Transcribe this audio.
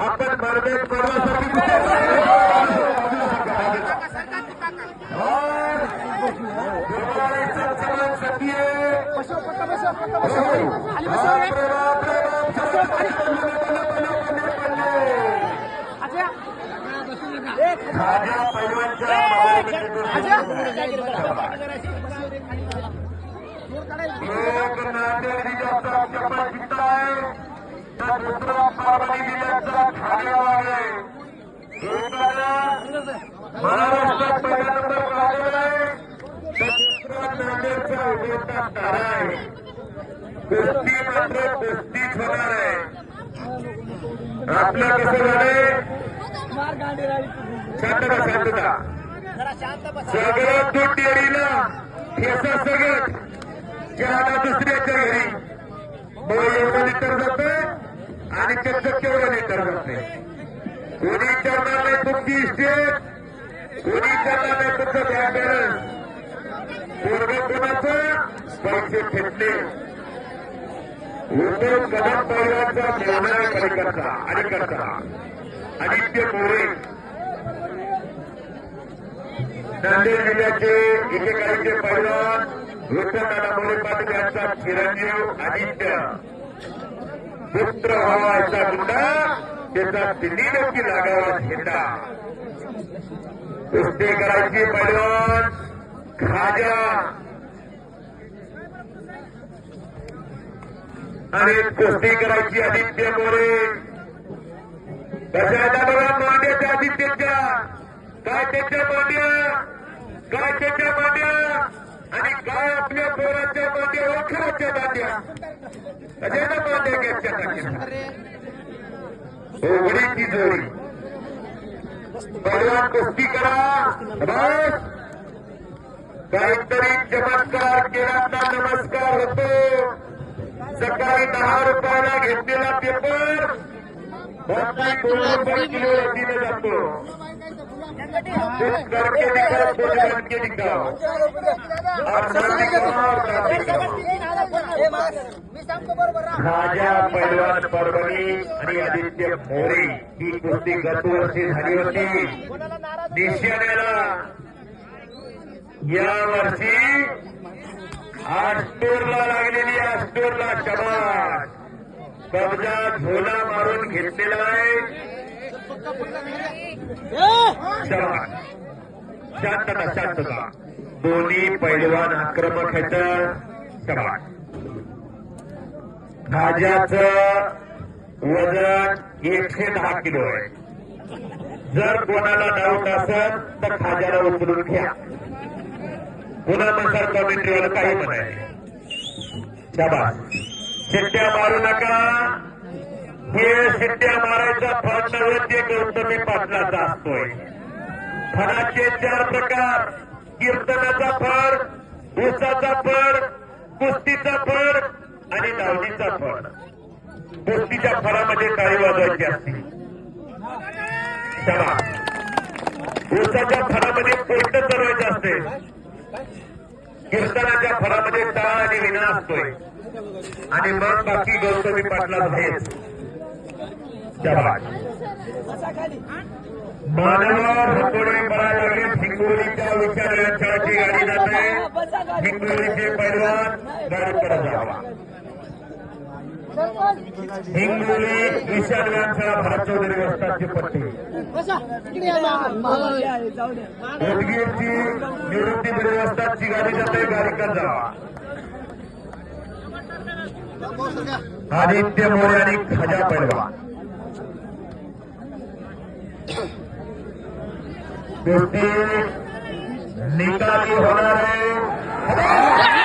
आपण बापरे बापरे राजा पैलवानच्या एक नांदेड जिल्ह्याचा आहे महाराष्ट्रात आहे तर आहे कुस्ती मात्र कुस्तीच होणार आहे आपलं कसं झालंय शांतता शांतता सगळं दूध डेअरीला ठेसा सगळं ज्याला दुसऱ्याच्या घरी. मग एवढं लिटर विचारणार नाही तुमची इस्टेट कोणी विचारणार नाही तुमचं बँक बॅलन्स पूर्ण कोणाचं पैसे फेटले उद्धव कदम परिवारचा निर्णय कार्यकर्ता आणि करता आदित्य मोरे नांदेड जिल्ह्याचे एकेकाळीचे पैलवान विठ्ठलदादा मोरे पाटील यांचा चिरंजीव आदित्य पुत्र व्हावाचा गुंडा त्याचा दिल्ली नक्की लागावा झेंडा कुस्ती करायची पैलवान खाजा. आणि कुस्ती करायची आदित्य मोरे. कशाला बघा मांड्याच्या आदित्यच्या? काय त्याच्या मांड्या काय त्याच्या मांड्या आणि काय आपल्या पोराच्या मांड्या ओखराच्या मांड्या कशा मांड्या घ्यायच्या टाक्या उघडीची जोडी. पहिलवान कुस्ती करा बस. काहीतरी चमत्कार केला तर नमस्कार होतो. सकाळी दहा रुपयाला घेतलेला पेपर रात्री दोन रुपये किलो दिले जातो. राजा पैलवान परभणी आणि आदित्य मोरे ही कुस्ती गतवर्षी झाली होती. निशाण्याला या वर्षी आष्टूरला लागलेली आष्टूरला शबाद कब्जा झोला मारून घेतलेला आहे. शांतता शांतता दोन्ही पैलवान आक्रमक आहेत. शबाद वजन एकशे दहा किलो आहे. जर कोणाला डाऊट असेल तर खाज्याला उचलून घ्या. पुन्हा मसाल कॉमेंट्रीवाला काही म्हणायचे शाबास शिट्ट्या मारू नका. हे शिट्ट्या मारायचा फळ नव्हे ते गौतमी पाटलाचा असतोय. फळाचे चार प्रकार. कीर्तनाचा फळ ऊसाचा फळ कुस्तीचा फळ आणि लावणीचा फळ. कुस्तीच्या फळामध्ये टाळी वाजवायची असते. चला. ऊसाच्या फळामध्ये पोट चढवायचं असते. कीर्तनाच्या फळामध्ये टाळ आणि विना असतोय. आणि मग बाकी गौतमी पाटला बाहेर. शाबास मानवावर हतोडे पडायला हिंगोलीच्या विचार खेळाची गाडी जाते हिंगोलीचे पैलवान गाडीकडे जावा हिंगोली विशाल व्यामशाळा भारत चौधरी वस्तादची पट्टी। उदगीरची निवृत्ती बरी गाडी जाते गाडीकर जावा आदित्य मोरे आणि खजा पैलवान कुस्ती निकाली होणार आहे